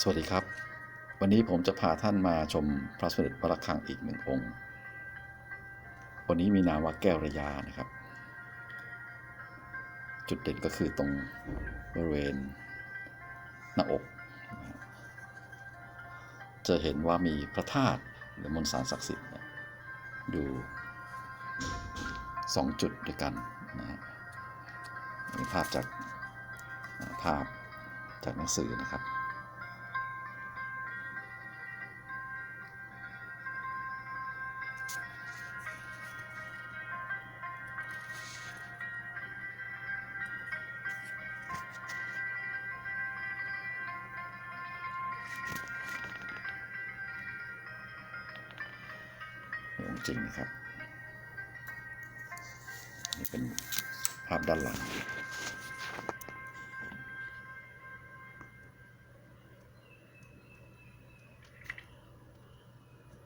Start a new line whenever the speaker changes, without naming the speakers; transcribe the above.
สวัสดีครับ วันนี้ผมจะพาท่านมาชมพระสมเด็จพระระฆังอีกหนึ่งองค์ วันนี้มีนามว่าแก้วระยานะครับ จุดเด่นก็คือตรงบริเวณหน้าอก จะเห็นว่ามีพระธาตุหรือมนสารศักดิ์สิทธิ์อยู่สองจุดด้วยกันนะฮะมีภาพจากภาพจากหนังสือนะครับ จริงนะครับ นี่เป็นภาพด้านหลัง